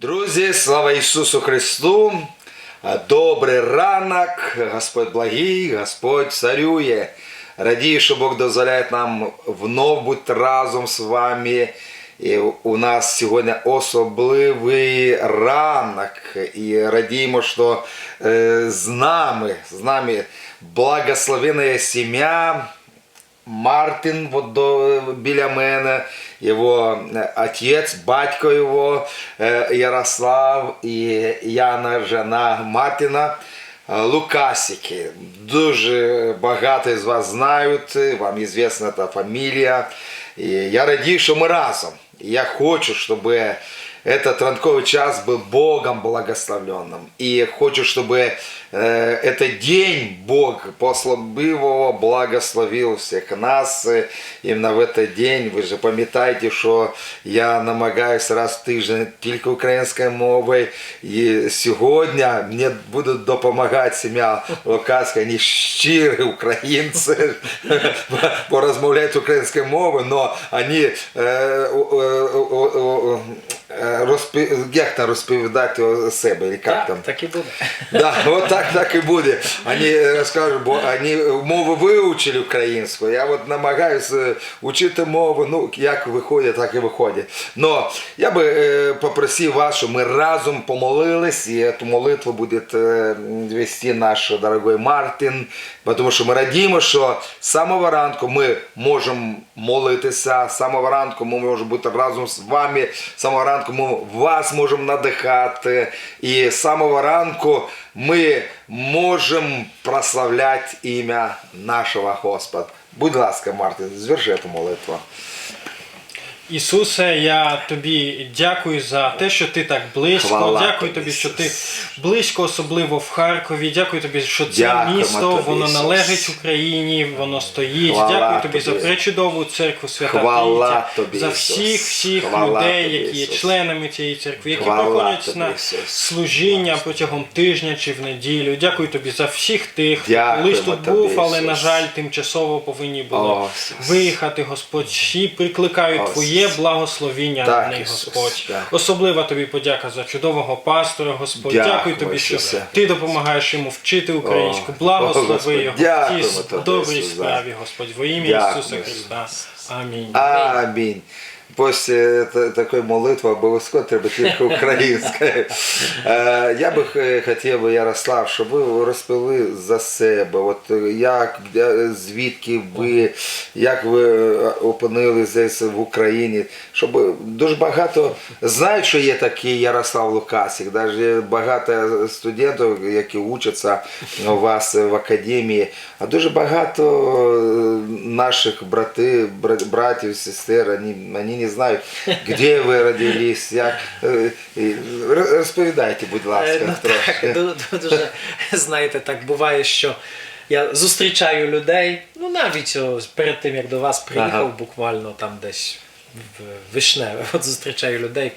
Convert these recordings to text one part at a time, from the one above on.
Друзі, слава Ісусу Христу! Добрий ранок, Господь благий, Господь царює. Радію, що Бог дозволяє нам вновь бути разом з вами. І у нас сьогодні особливий ранок. І радіємо, що е, з нами, з нами благословенна сім'я. Мартин вот до, біля мене, його е, отець, батько його е, Ярослав і Яна, жена Мартина. е, Лукасики. Дуже багато з вас знають, вам известна та фамілія. І я радію, що ми разом. І Я хочу, щоб этот ранковый час был Богом благословленным. И хочу, чтобы э, этот день Бог послабив его, благословил всех нас. Э, Именно в этот день, ви же пам'ятаєте, що я намагаюся раз в тиждень тільки українською мовою. І сьогодні мені буде допомагати сім'я Лукаська, вони щирі українці, бо розмовляють українською мовою, але вони е, о- о- о- о- е, розпі... як там розповідати о себе, чи як Так, там? так і буде. Да, вот так так і буде. Вони розкажуть, бо вони мову вивчили українську. Я от намагаюся вчити мову, ну як виходить, так і виходить. Но я би е, попросив вас, щоб ми разом помолились, і цю молитву буде е, вести наш дорогой Мартин, тому що ми радіємо, що з самого ранку ми можемо молитися, з самого ранку ми можемо бути разом з вами, з самого ранку ми вас можемо надихати, і з самого ранку ми можемо прославлять ім'я нашого Господа. Будь ласка, Мартин, зверши эту молитву. Ісусе, я тобі дякую за те, що ти так близько. Хвала дякую тобі, що ти близько, особливо в Харкові. Дякую тобі, що це Дякуємо місто, тобі, воно Ісус. належить Україні, воно стоїть. Хвала дякую тобі, тобі. за пречудову церкву свята Хвала тобі, за всіх всіх Хвала людей, тобі, які є членами цієї церкви, які Хвала приходять на служіння протягом тижня чи в неділю. Дякую тобі за всіх тих, хто колись тут тобі, був, але Ісус. на жаль, тимчасово повинні були О, виїхати, Господь, і прикликаю О, Твоє Ісус. благословіння Так, на них, Господь. так. Особлива тобі подяка за чудового пастора, Господь. Дякую, Дякую тобі, що Ісусе. ти допомагаєш йому вчити українську. Благослови його в дякуємо цій добрій справі, Господь, во ім'я Ісуса Христа. Амінь. Амінь. Після та- такої молитви обов'язково треба тільки українською. Е, Я би хотів, Ярослав, щоб ви розповіли за себе. От е, як, звідки ви, як ви е, опинилися в Україні, щоб дуже багато знають, що є такий Ярослав Лукасик. Навіть багато студентів, які учаться у вас в академії, а дуже багато е, наших брати, бра- братів, сестер, вони, вони не знають, де ви родились, як. Р- Розповідайте, будь Е, ласка, ну, трошки. так, ду- ду- дуже, знаєте, так буває, що я зустрічаю людей, ну навіть перед тим, як до вас приїхав, Ага. буквально там десь в Вишневе, от зустрічаю людей,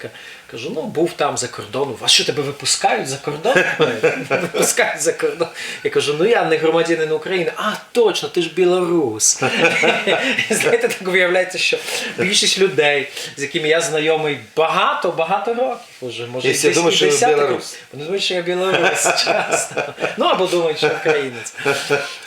кажу, ну був там за кордоном, вас що тебе випускають за кордон? Випускають за кордон. Я кажу, ну я не громадянин України. А, точно, ти ж білорус. Знаєте, так виявляється, що більшість людей, з якими я знайомий багато-багато років уже, може, І ви білорус. вони думають, що я білорус часто. Ну або думають, що українець.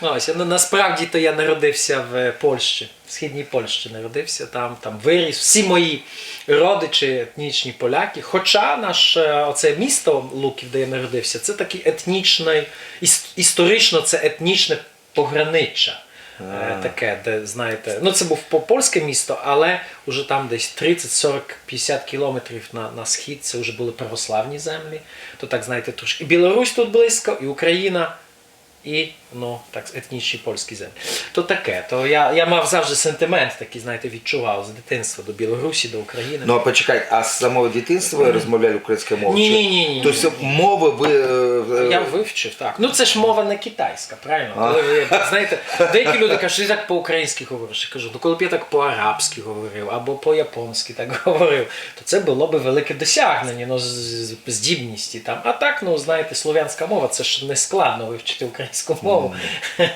Ось, ну, насправді то я народився в Польщі, в східній Польщі народився, там, там виріс. Всі мої родичі етнічні поляки. Хоча наше оце місто Луків, де я народився, це такий етнічний, іс- історично це етнічне пограниччя. Е, Таке, де знаєте, ну це був по- польське місто, але вже там десь 30, 40, 50 кілометрів на, на схід це вже були православні землі. То так знаєте, трошки і Білорусь тут близько, і Україна, і ну так етнічні польські землі. То таке. То я, я мав завжди сентимент такий, знаєте, відчував з дитинства до Білорусі, до України. Ну а почекайте, а з самого дитинства ви розмовляли українською мовою? Ні, ні, ні, ні, Тобто мови ви. Я вивчив, так. Ну це ж мова не китайська, правильно? А. Коли знаєте, деякі люди кажуть, що ти так по-українськи говориш. Я кажу, ну коли б я так по-арабськи говорив або по-японськи так говорив, то це було б велике досягнення, ну, здібності там. А так, ну знаєте, слов'янська мова це ж не складно вивчити українську мову. Мову.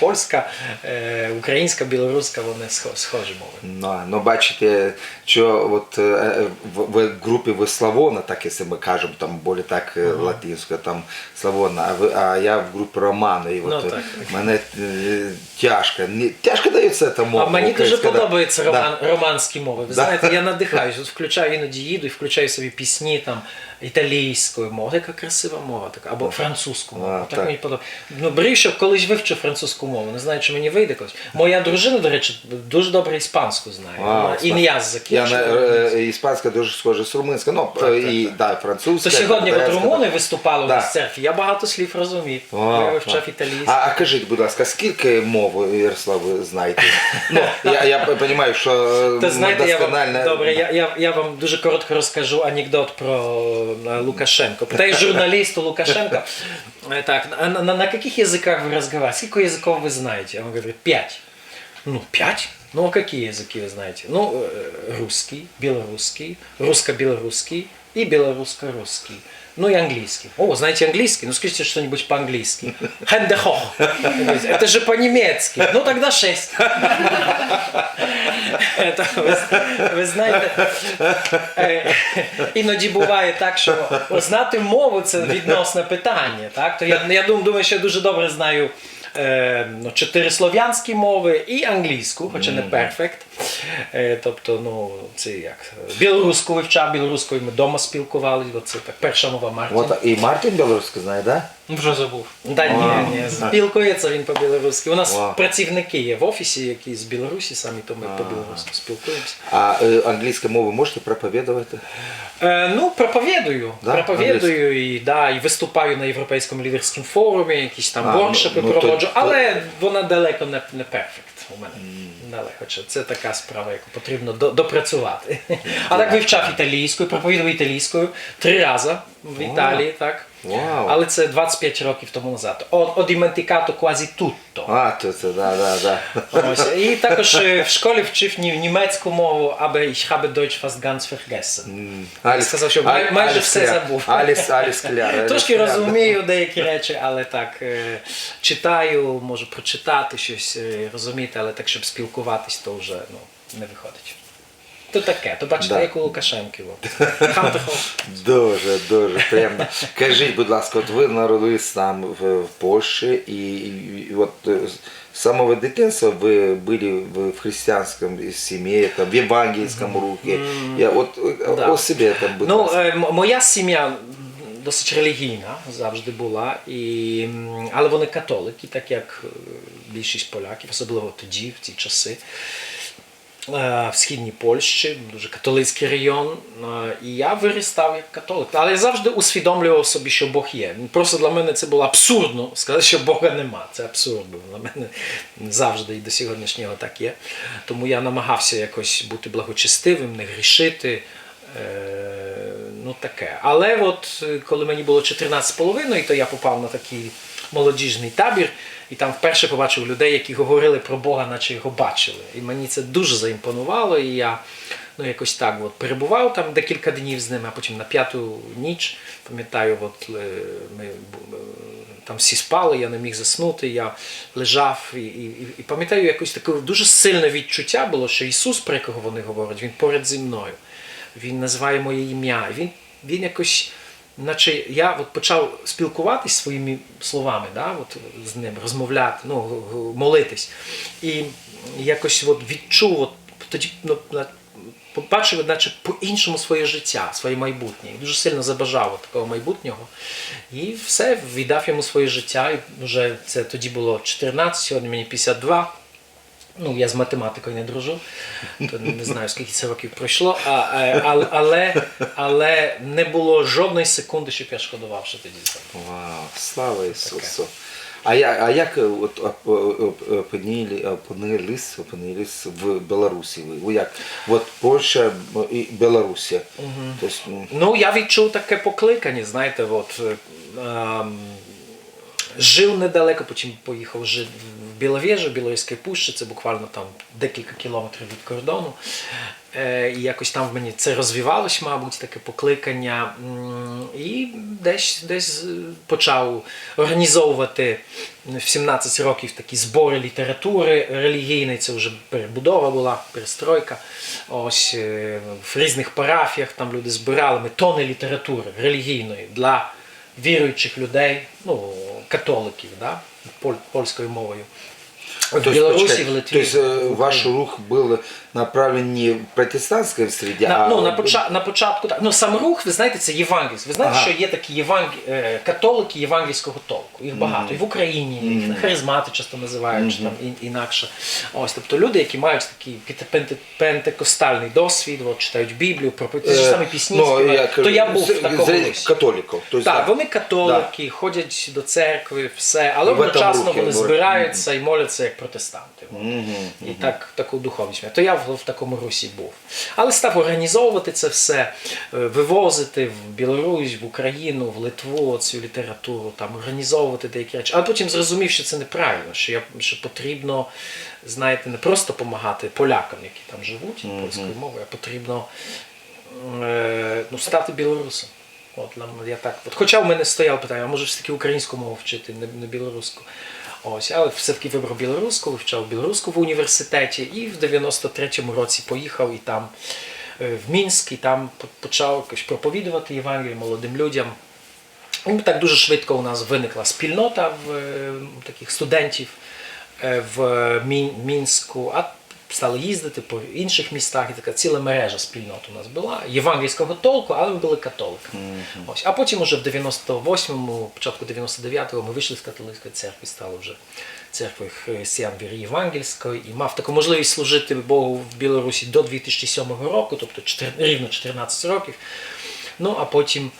Польська, е, українська, білоруська, вони схожі мови. Ну, ну бачите, що от е, в, в групі ви Славона, так якщо ми кажемо, там більше так е, латинською, там Славона, а, я в групі Романа, і от Ну, е, так. мене е, тяжко, тяжко дається ця мова. А мені дуже подобаються романські мови. Ви знаєте, я надихаюсь, включаю іноді їду і включаю собі пісні там італійською мовою. Яка красива мова така, або французьку мову. А, так, так. мені подобається. Ну, що колись вивчив французьку мову. Не знаю, чи мені вийде колись. Моя дружина, до речі, дуже добре іспанську знає. А, Вона ім'я Я закінчила. на е, іспанська дуже схожа з румунською, ну Так, і так, да, французька. То сьогодні от румуни виступали Да. в церкві. Я багато слів розумів. О, я вивчав а. італійську. А, а кажіть, будь ласка, скільки мов, Ярослав, ви знаєте? Ну, я, я розумію, що е, Та знаєте, я вам, добре, я, я, я вам дуже коротко розкажу анекдот про Лукашенко. Питаю журналисту Лукашенко, э, так, а на, на, на каких языках вы разговариваете? Сколько языков вы знаете? Он говорит, пять. Ну, пять? Ну, а какие языки вы знаете? Ну, э, русский, белорусский, русско-белорусский и белорусско-русский. Ну и английский. О, знаете английский? Ну скажите что-нибудь по-английски. Хендехох. Это же по-немецки. Ну тогда шесть. Это, ви, ви знаєте, е, іноді буває так, що знати мову це відносне питання. Так? То я, я думаю, що я дуже добре знаю е, ну, слов'янські мови і англійську, хоча не перфект. Е, тобто, ну, це як білоруську вивчав, білоруською ми вдома спілкувалися, бо це так перша мова Мартін. От, і Мартін білоруська знає, так? Да? Вже забув. Да, ні, ні, спілкується він по-білоруськи. У нас Вау. працівники є в офісі, які з Білорусі, самі то ми по-білоруськи спілкуємося. А е, англійську мову можете проповідувати? Е, ну, проповідую. Да? Проповідую і, да, і виступаю на Європейському лідерському форумі, якісь там А, воркшопи ну, ну, то- проводжу, то- але вона далеко не, не перфект у мене. Далеко. Це така справа, яку потрібно до, допрацювати. А так вивчав італійською, проповідував італійською три рази в Італії, так. Вау. Але це 25 років тому назад. Dimenticato quasi tutto. А, то це, да, да, да. Ось. І також е, в школі вчив нім- німецьку мову, аби ich habe Deutsch fast ganz vergessen. Аліс, Сказав, що май- майже все забув. Аліс, Аліс Кляр. Трошки розумію деякі речі, але так е, читаю, можу прочитати щось, е, розуміти, але так, щоб спілкуватись, то вже ну, не виходить. То таке, то бачите, Да. як у Лукашенки. Дуже, дуже приємно. Кажіть, будь ласка, от ви народились там в, в Польщі, і, і, і от е, з самого дитинства ви були в, християнському сім'ї, в євангельському рухі. Я от е, Да. о собі там, будь Ну, ласка. е, моя сім'я досить релігійна завжди була, і, але вони католики, так як більшість поляків, особливо тоді, в ті часи. Е, В східній Польщі, дуже католицький район, Е, і я виростав як католик. Але я завжди усвідомлював собі, що Бог є. Просто для мене це було абсурдно сказати, що Бога нема. Це абсурд був. Для мене завжди і до сьогоднішнього так є. Тому я намагався якось бути благочестивим, не грішити. Е, ну таке. Але от коли мені було 14,5, то я попав на такий молодіжний табір, і там вперше побачив людей, які говорили про Бога, наче його бачили. І мені це дуже заімпонувало, і я ну, якось так от перебував там декілька днів з ними, а потім на п'яту ніч, пам'ятаю, от е, ми е, там всі спали, я не міг заснути, я лежав і, і, і- і пам'ятаю, якось таке дуже сильне відчуття було, що Ісус, про якого вони говорять, Він поряд зі мною. Він називає моє ім'я. Він, він якось, наче я от почав спілкуватись своїми словами, да, от з ним, розмовляти, ну, молитись. І якось от відчув, от, тоді ну, побачив, наче по-іншому своє життя, своє майбутнє. І дуже сильно забажав от такого майбутнього. І все, віддав йому своє життя. І вже це тоді було 14, сьогодні мені 52. Ну, я з математикою не дружу, то не знаю, скільки це років пройшло, а, а, але, але, не було жодної секунди, щоб я шкодував, що тоді зробив. Вау, слава Ісусу. А, я, а як е, от, оп- опинили, опинились, опинились в Білорусі? Ви? Як? От Польща і Білорусія. Тобто, ну, Ну, я відчув таке покликання, знаєте, от, е, ем, жив недалеко, потім поїхав жити в Біловежу, Біловезькій пущі, це буквально там декілька кілометрів від кордону. Е, І якось там в мені це розвивалось, мабуть, таке покликання. І десь, десь е, почав організовувати в 17 років такі збори літератури релігійної, це вже перебудова була, перестройка. Ось е, в різних парафіях там люди збирали ми тони літератури релігійної для віруючих людей, ну, католиків, да? поль- польською мовою. В То есть, Білорусі, почекай, в Литві. то есть, э, в ваш Україні. рух был направлен не в протестантской среде, На, а ну, на, поча, на початку так. Ну, сам рух, ви знаєте, це євангельський. Ви знаєте, Ага. що є такі єванг... е, католики євангельського толку. Їх багато. І в Україні, їх харизмати часто називають, чи там і- інакше. Ось, тобто люди, які мають такий піте- пенте- пентекостальний досвід, от, читають Біблію, пропитують ті ж Е, самі пісні, ну, співають. я то кажу, я був з- в такому з- русі. католиков. То есть, Так, да. вони католики, ходять до церкви, все, але І в этом одночасно рухі, вони ну, збираються і моляться як протестанти. І так, таку духовність. То я в, в такому русі був. Але став організовувати це все, е, вивозити в Білорусь, в Україну, в Литву цю літературу, там організовувати деякі речі. Але потім зрозумів, що це неправильно, що, я, що потрібно, знаєте, не просто допомагати полякам, які там живуть польською мовою, а потрібно е, ну, стати білорусом. От, нам- я так, от, хоча в мене стояло питання, а може все-таки українську мову вчити, не, не білоруську. Ось, але все-таки вибрав білоруську, вивчав білоруську в університеті і в 93-му році поїхав і там е, в Мінськ, і там почав проповідувати Євангелію молодим людям. І так дуже швидко у нас виникла спільнота в е, таких студентів е, в Мінську, а стали їздити по інших містах, і така ціла мережа спільнот у нас була. Євангельського толку, але ми були католиками. Ось. А потім уже в 98-му, початку 99-го ми вийшли з католицької церкви, стали вже церквою християн віри Євангельської і мав таку можливість служити Богу в Білорусі до 2007 року, тобто чотир- рівно 14 років. Ну а потім.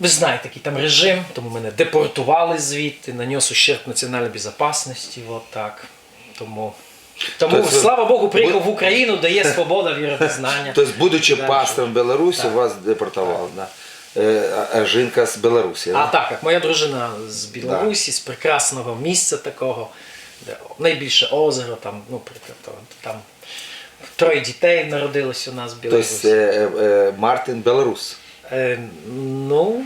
Ви знаєте, який там режим, тому мене депортували звідти, нанес ущерб національній безпечності. Тому, тому Тобто, слава Богу, приїхав в Україну, де є свобода віровизнання. То есть, будучи Да, пастором Беларуси, Так. вас депортовал, да? Е, а- а жінка з Білорусі, А да? так, як моя дружина з Білорусі, з прекрасного місця такого, де найбільше озеро, там, ну, там, там троє дітей народилось у нас в То Білорусі. есть, е, е, Мартин Белорус. Е, ну,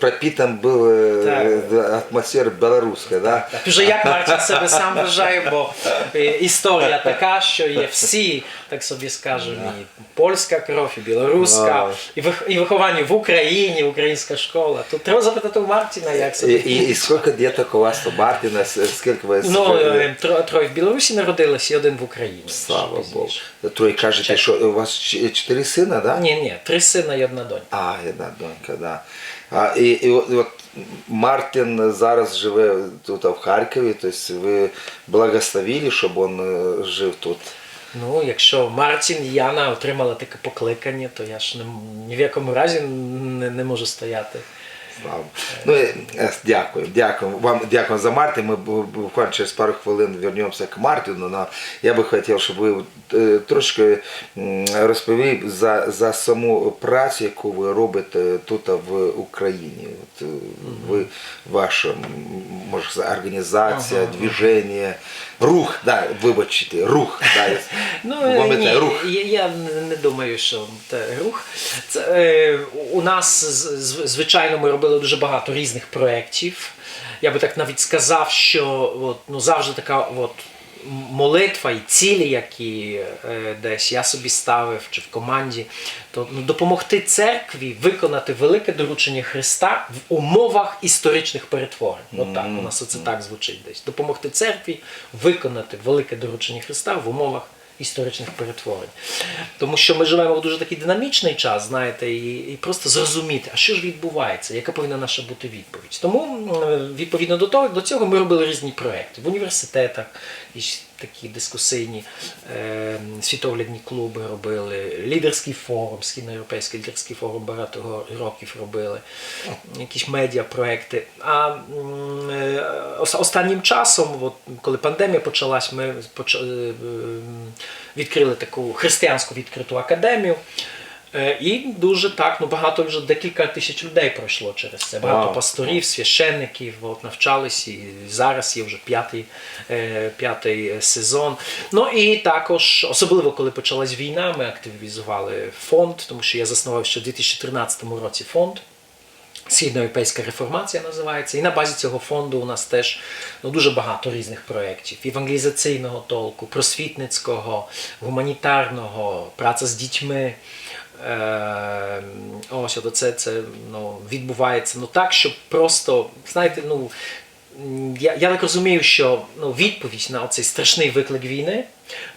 Пропитан был э, Так. да, атмосфера белорусская, да? Так, уже як Мартін себе сам вважає, бо е, історія така, що є всі, так собі скажемо, і польська кров, і білоруська, Вау. і, вих- і виховання в Україні, українська школа. Тут треба запитати у Мартіна, як И, собі. и, и сколько деток у вас у Мартина, с- сколько вы... Ну, е, тро- троє в Білорусі народилися і один в Україні. Слава Пізніше. Богу. Трое кажете, что у вас ч- четыре сына, да? Ні, ні, три сина і одна донька. А, одна донька, да. А, і, і от, Мартин зараз живе тут в Харкові, тобто ви благословили, щоб він е, жив тут. Ну, якщо Мартін і Яна отримали таке покликання, то я ж не, ні в якому разі не, не можу стояти. Слава. Ну, е, дякую, дякую. Вам дякую за Мартин. Ми буквально через пару хвилин вернемося к Мартину. Но я би хотів, щоб ви е, трошки розповіли за, за саму працю, яку ви робите тут в Україні. От, е, ви, ваша може, організація, движення, рух, да, вибачте, рух. Да, я- Ну, ні, рух. Я, я не- думаю, що це рух. Це, е, у нас, звичайно, ми робили дуже багато різних проєктів. Я би так навіть сказав, що от, ну, завжди така от, молитва і цілі, які е, десь я собі ставив чи в команді, то ну, допомогти церкві виконати велике доручення Христа в умовах історичних перетворень. От так, у нас оце так звучить десь. Допомогти церкві виконати велике доручення Христа в умовах історичних перетворень. Тому що ми живемо в дуже такий динамічний час, знаєте, і, і просто зрозуміти, а що ж відбувається, яка повинна наша бути відповідь. Тому відповідно до того, до цього ми робили різні проекти в університетах, і такі дискусійні е, світоглядні клуби робили, лідерський форум, східноєвропейський лідерський форум багато років робили, якісь медіапроекти. А е, останнім часом, от, коли пандемія почалась, ми е, відкрили таку християнську відкриту академію. Е, І дуже так, ну багато вже декілька тисяч людей пройшло через це. Багато Вау. пасторів, священників от, навчались, і зараз є вже п'ятий, е, п'ятий сезон. Ну і також, особливо коли почалась війна, ми активізували фонд, тому що я заснував ще в 2013 році фонд. Східноєвропейська реформація називається. І на базі цього фонду у нас теж ну, дуже багато різних проєктів: евангелізаційного толку, просвітницького, гуманітарного, праця з дітьми. Ось от це, це ну, відбувається ну, так, щоб просто, знаєте, ну, я, я так розумію, що ну, відповідь на цей страшний виклик війни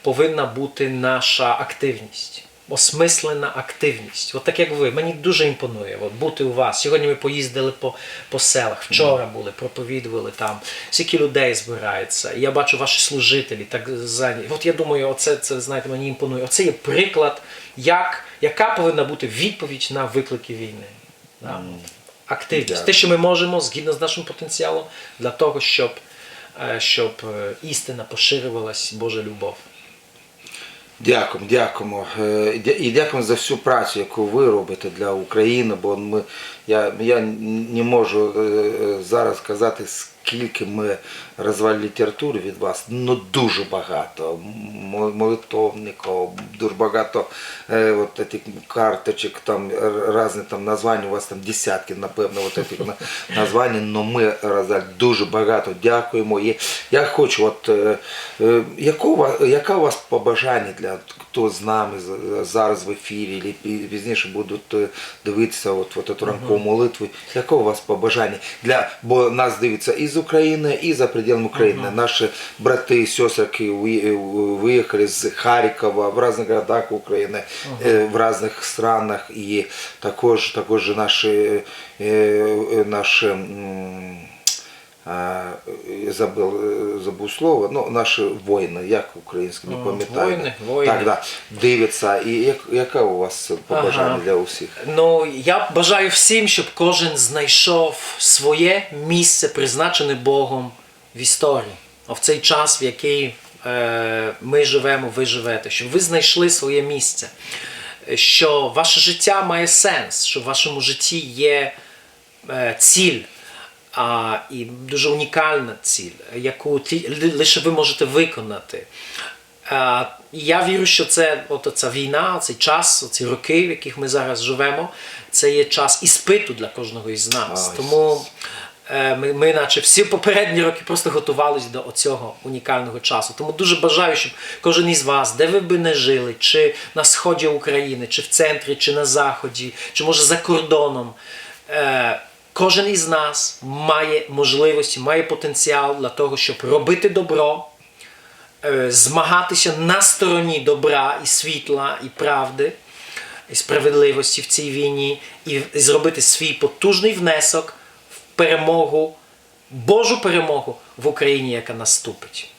повинна бути наша активність. Осмислена активність. От так як ви, мені дуже імпонує от, бути у вас. Сьогодні ми поїздили по, по селах, вчора були, проповідували там, скільки людей збирається. І я бачу ваші служителі так зайняті. От я думаю, оце це, знаєте, мені імпонує. Оце є приклад, як, яка повинна бути відповідь на виклики війни. Да? Активність. Дякую. Те, що ми можемо згідно з нашим потенціалом, для того, щоб, е, щоб е, істина поширювалась, Божа любов. Дякуємо, дякуємо. Е, І дякуємо за всю працю, яку ви робите для України, бо ми, я, я не можу е, е, зараз сказати, скільки ми розвивали літератури від вас. Ну дуже багато. Молитовників, дуже багато е, от таких карточок, там різні там названня, у вас там десятки, напевно, от таких названь, але ми роздали дуже багато. Дякуємо. І я хочу, от е, е, якого, яка у вас побажання для хто з нами зараз в ефірі, і пізніше будуть дивитися от, от цю ранкову молитву. Яке у вас побажання? Для, бо нас дивиться і з України, і за пределами України. Наші брати і сестри, які ви- виїхали з Харкова в різних городах України, угу. в різних странах, і також, також наші, е, е, наші м, а, я забув, е, забув слово, ну, наші воїни, як українські, не М, пам'ятаю. воїни, воїни. Так, да, дивляться. І як, яке у вас побажання Ага. для усіх? Ну, я бажаю всім, щоб кожен знайшов своє місце, призначене Богом в історії. А в цей час, в який е, ми живемо, ви живете, щоб ви знайшли своє місце. Що ваше життя має сенс, що в вашому житті є е, ціль. А, і дуже унікальна ціль, яку ті- лише ви можете виконати. А, я вірю, що це от ця війна, цей час, ці роки, в яких ми зараз живемо, це є час іспиту для кожного із нас. Ось. Тому е, ми, ми, наче всі попередні роки, просто готувалися до цього унікального часу. Тому дуже бажаю, щоб кожен із вас, де ви би не жили, чи на сході України, чи в центрі, чи на заході, чи може за кордоном. Кожен із нас має можливості, має потенціал для того, щоб робити добро, е, змагатися на стороні добра і світла, і правди, і справедливості в цій війні, і зробити свій потужний внесок в перемогу, Божу перемогу в Україні, яка наступить.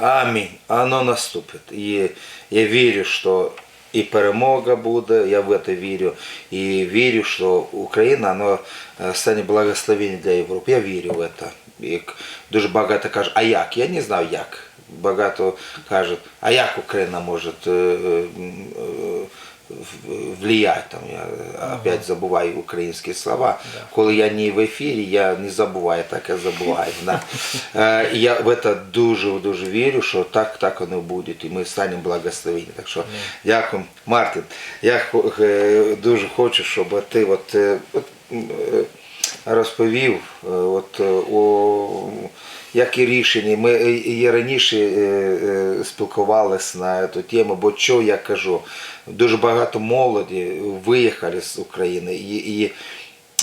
Амінь. Оно наступить. І я вірю, що і перемога буде, я в це вірю. І вірю, що Україна оно е, стане благословенням для Європи. Я вірю в це. І дуже багато кажуть, а як? Я не знаю як. Багато кажуть, а як Україна може е, в- влиять там, я опять забуваю українські слова. Коли я не в ефірі, я не забуваю, так я забуваю. Да. Е, Я в це дуже дуже вірю, що так, так воно буде, і ми станемо благословені. Так що дякую, Мартин. Я е, дуже хочу, щоб ти от, е, от, розповів от, е, о які рішення. Ми е, і раніше е, е, спілкувалися на цю тему, бо що я кажу, дуже багато молоді виїхали з України. І, і,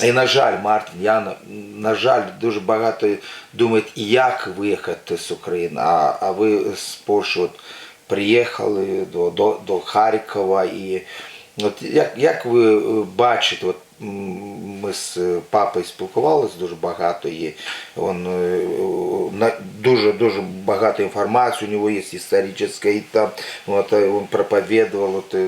і на жаль, Мартин, я на, жаль, дуже багато думають, як виїхати з України. А, а ви з Польщі от, приїхали до, до, до Харкова. І от як, як ви е, бачите, от, ми з папою спілкувалися дуже багато, і він е, дуже дуже багато інформації у нього є історична, і там. От, е, він проповідував, от, е,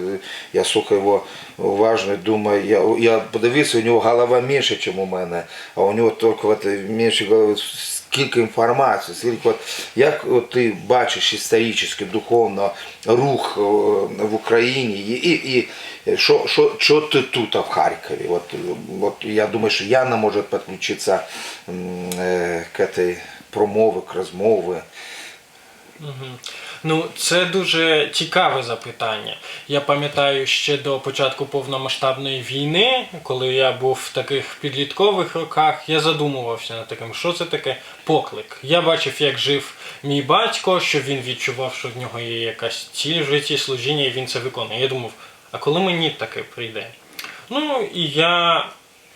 я слухаю його уважно, думаю, я, я подивився, у нього голова менше, ніж у мене, а у нього тільки менше голови скільки інформації, скільки от, як от ти бачиш історично, духовно рух е, в Україні і, і, і що, що, що ти тут в Харкові? От, от я думаю, що Яна може підключитися е, к этой промови, к розмови. Мгм. Ну, це дуже цікаве запитання. Я пам'ятаю ще до початку повномасштабної війни, коли я був в таких підліткових роках, я задумувався над таким, що це таке поклик. Я бачив, як жив мій батько, що він відчував, що в нього є якась ціль в житті служіння, і він це виконує. Я думав, а коли мені таке прийде? Ну і я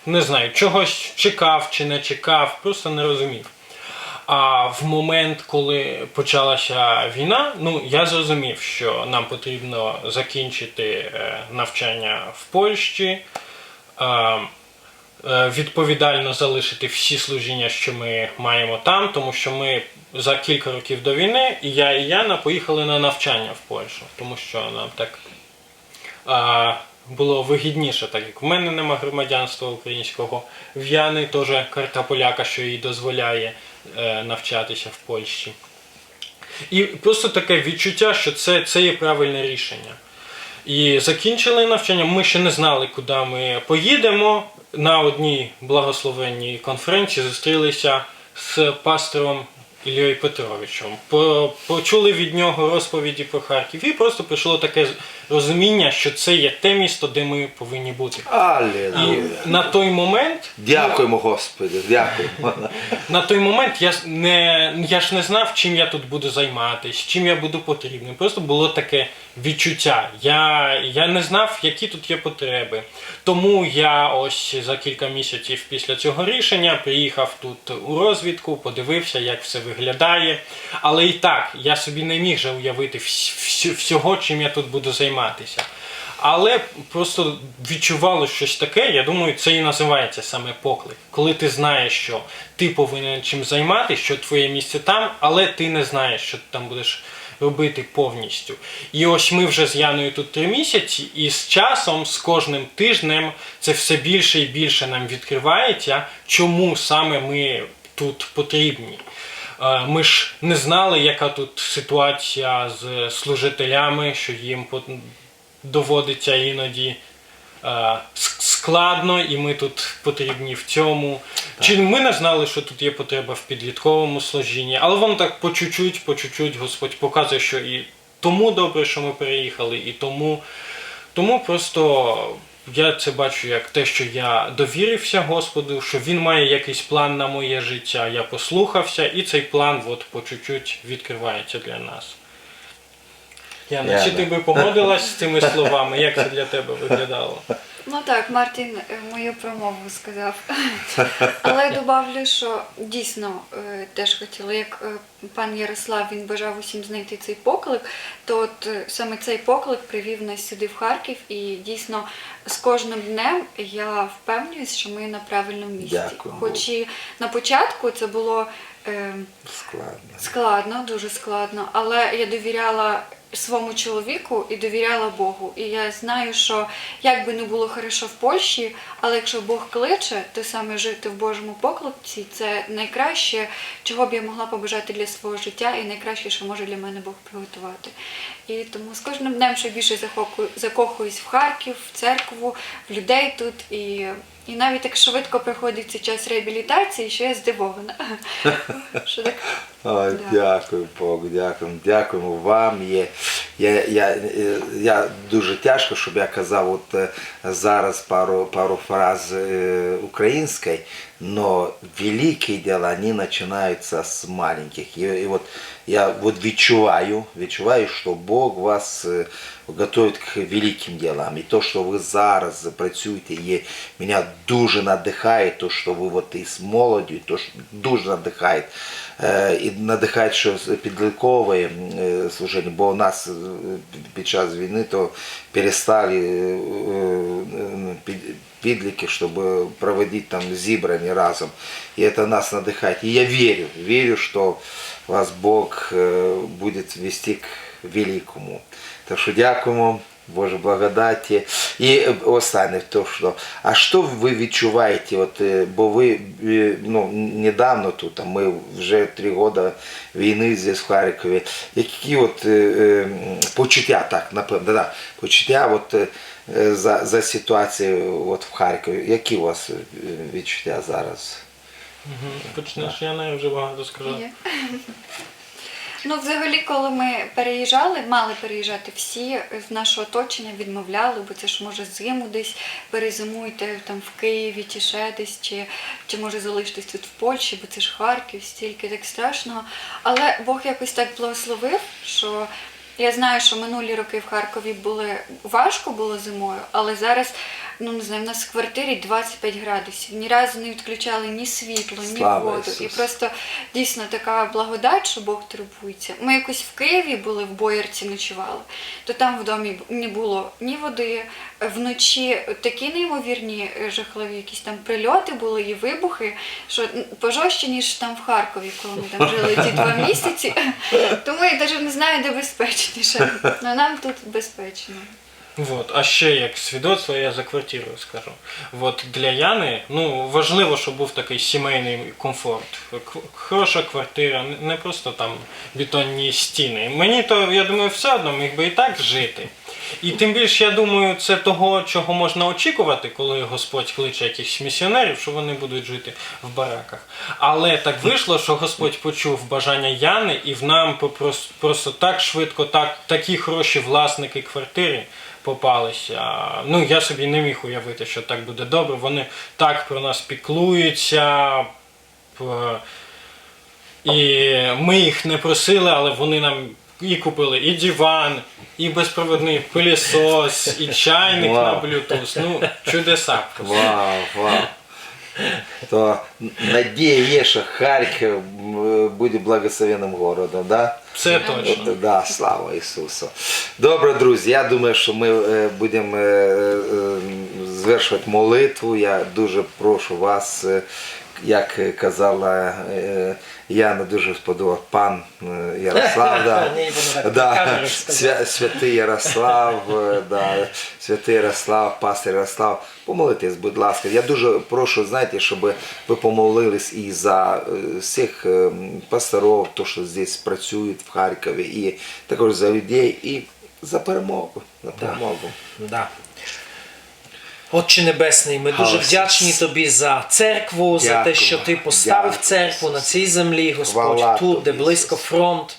не знаю, чогось чекав чи не чекав, просто не розумів. А в момент, коли почалася війна, ну я зрозумів, що нам потрібно закінчити е, навчання в Польщі, е, відповідально залишити всі служіння, що ми маємо там, тому що ми за кілька років до війни, і я і Яна поїхали на навчання в Польщу, тому що нам так було вигідніше, так як в мене нема громадянства українського, в Яни теж карта поляка, що їй дозволяє навчатися в Польщі. І просто таке відчуття, що це, це є правильне рішення. І закінчили навчання. Ми ще не знали, куди ми поїдемо. На одній благословенній конференції зустрілися з пастором Ілією Петровичем. Почули від нього розповіді про Харків, і просто прийшло таке розуміння, що це є те місто, де ми повинні бути. І Аллилуйя. на той момент Дякуємо, Господи, дякуємо. на той момент я не я ж не знав, чим я тут буду займатися, чим я буду потрібним. Просто було таке відчуття. Я, я не знав, які тут є потреби. Тому я ось за кілька місяців після цього рішення приїхав тут у розвідку, подивився, як все виглядає. Але і так, я собі не міг же уявити вс- вс- всього, чим я тут буду займатися. Але просто відчувало щось таке, я думаю, це і називається саме поклик. Коли ти знаєш, що ти повинен чим займатися, що твоє місце там, але ти не знаєш, що ти там будеш робити повністю. І ось ми вже з Яною тут три місяці, і з часом, з кожним тижнем, це все більше і більше нам відкривається, чому саме ми тут потрібні. Е, Ми ж не знали, яка тут ситуація з служителями, що їм доводиться іноді е, складно, і ми тут потрібні в цьому. Чи ми не знали, що тут є потреба в підлітковому служінні, але воно так по чуть-чуть, по чуть-чуть Господь показує, що і тому добре, що ми переїхали, і тому, тому просто. Я це бачу як те, що я довірився Господу, що він має якийсь план на моє життя. Я послухався, і цей план от по чуть-чуть відкривається для нас. Яна, чи ти би погодилась з цими словами? Як це для тебе виглядало? Ну так, Мартін е, мою промову сказав. Але я добавлю, що дійсно е, теж хотіла, як е, пан Ярослав він бажав усім знайти цей поклик, то от саме цей поклик привів нас сюди в Харків, і дійсно з кожним днем я впевнююсь, що ми на правильному місці. Дякую. Хоч і на початку це було. Складно. Складно, дуже складно, але я довіряла своєму чоловіку і довіряла Богу. І я знаю, що як би не було хорошо в Польщі, але якщо Бог кличе, то саме жити в Божому поклиці це найкраще, чого б я могла побажати для свого життя, і найкраще, що може для мене Бог приготувати. І тому з кожним днем ще більше закохуюсь в Харків, в церкву, в людей тут і. І навіть так швидко проходить цей час реабілітації, що я здивована. Що так Ой, Да. Дякую Богу, дякуємо, дякуємо вам. Є, я, я, я дуже тяжко, щоб я казав от е, зараз пару, пару фраз е, українською, но великі діла вони починаються з маленьких. І, і от я от відчуваю, відчуваю, що Бог вас е, готує к великим ділам. І то, що ви зараз працюєте, є, мене дуже надихає, то, що ви от із молоддю, то, що дуже надихає. Е, І надихає, що з- підліткове е, служіння, бо у нас е, під час війни то перестали е, е, під- підлітки, щоб проводити там зібрані разом. І це нас надихає. І я вірю, вірю, що вас Бог е, буде вести к великому. Так що дякуємо, Боже благодаті. І е, останнє, то що, а що ви відчуваєте, от, е, бо ви е, ну, недавно тут, а ми вже три роки війни здесь в Харкові, які от е, е, почуття, так, напевно, да, почуття от, е, е, за, за ситуацію от в Харкові, які у вас е, відчуття зараз? Мгм. Почнеш, я не вже багато сказав. Є. Ну, взагалі, коли ми переїжджали, мали переїжджати всі з нашого оточення відмовляли, бо це ж може зиму десь перезимуйте там в Києві чи ще десь, чи, чи може залишитись тут в Польщі, бо це ж Харків, стільки так страшного. Але Бог якось так благословив, що я знаю, що минулі роки в Харкові були важко було зимою, але зараз, ну не знаю, в нас в квартирі 25 градусів. Ні разу не відключали ні світло, ні Слава воду. І просто дійсно така благодать, що Бог турбується. Ми якось в Києві були, в Боярці ночували, то там в домі не було ні води. Вночі такі неймовірні е, жахливі якісь там прильоти були і вибухи, що м, пожорстче, ніж там в Харкові, коли ми там жили ті два місяці. Тому я навіть не знаю, де безпечніше. Ну нам тут безпечно. Вот. А ще як свідоцтво, я за квартиру скажу. Вот для Яни ну, важливо, щоб був такий сімейний комфорт. Хороша квартира, не- просто там бетонні стіни. Мені то, я думаю, все одно міг би і так жити. І тим більше, я думаю, це того, чого можна очікувати, коли Господь кличе якихось місіонерів, що вони будуть жити в бараках. Але так вийшло, що Господь почув бажання Яни, і в нам просто так швидко, так, такі хороші власники квартири попалися. Ну, я собі не міг уявити, що так буде добре. Вони так про нас піклуються. І ми їх не просили, але вони нам і купили і диван, і безпроводний пилісос, і чайник wow. на Bluetooth. Ну, чудеса. Вау, вау. То надія є, що Харків буде благословенним городом, да? Це точно. От, Да, слава Ісусу. Добре, друзі, я думаю, що ми е, будемо е, е, звершувати молитву. Я дуже прошу вас, як казала е, Яна, дуже сподобав пан е, Ярослав. Да. Да. Свя- Святий Ярослав, е, да. святий Ярослав, пастир Ярослав, помолитесь, будь ласка. Я дуже прошу, знаєте, щоб ви помолились і за е, всіх пасторів, то, що здесь працюють в Харкові, і також за людей, і за перемогу. За перемогу. Да. Отче Небесний, ми дуже вдячні тобі за церкву, за те, що ти поставив церкву на цій землі, Господь, тут, де близько фронт.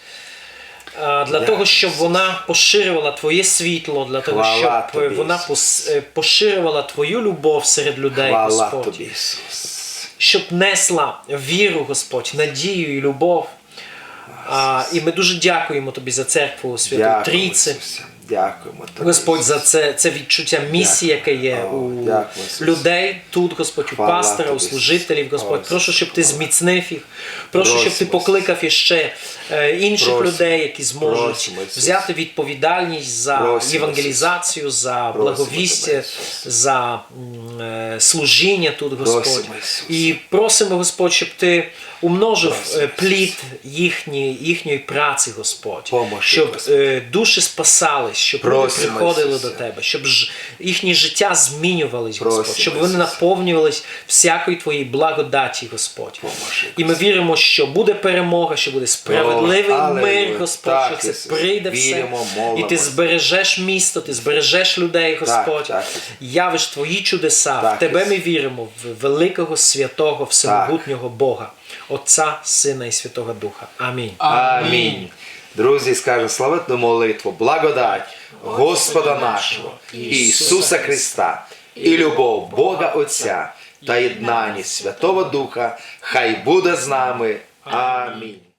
Для Дякую, того, щоб вона поширювала Твоє світло, для того, щоб е, вона е, поширювала Твою любов серед людей, Господь. щоб несла віру, Господь, надію і любов. І ми дуже дякуємо тобі за церкву Святої Трійці. Дякуємо тобі. Господь, за це, це відчуття місії, яке є О, у дякую, людей тут, Господь, у Хвала пастора, у служителів, Господь. Прошу, щоб ти зміцнив їх. Прошу, щоб ти покликав іще е, інших Просимо. людей, які зможуть Просимо, взяти відповідальність за Просимо, евангелізацію, за Просимо благовістя, за е, служіння тут, Господь. Просимо, І просимо, Господь, щоб ти умножив Просимо, е, плід їхньої, їхньої праці, Господь. Поможи, щоб Господь. душі спасались, щоб люди приходили до тебе, щоб ж їхнє життя змінювались, Просимо, Господь, щоб вони наповнювались всякої твоєї благодаті, Господь. Поможи, І ми віримо, що буде перемога, що буде справедливий О, мир. Господь, Так, що це прийде Віримо, все. І ти збережеш місто, ти збережеш людей, Господь. так. Явиш твої чудеса. Так, в тебе ми віримо, в великого святого, всемогутнього Бога, Отця, Сина і Святого Духа. Амінь. Амінь. Друзі, скажемо славетну молитву, благодать Господа нашого, Ісуса Христа, і любов Бога Отця та єднання Святого Духа, хай буде з нами. Амінь.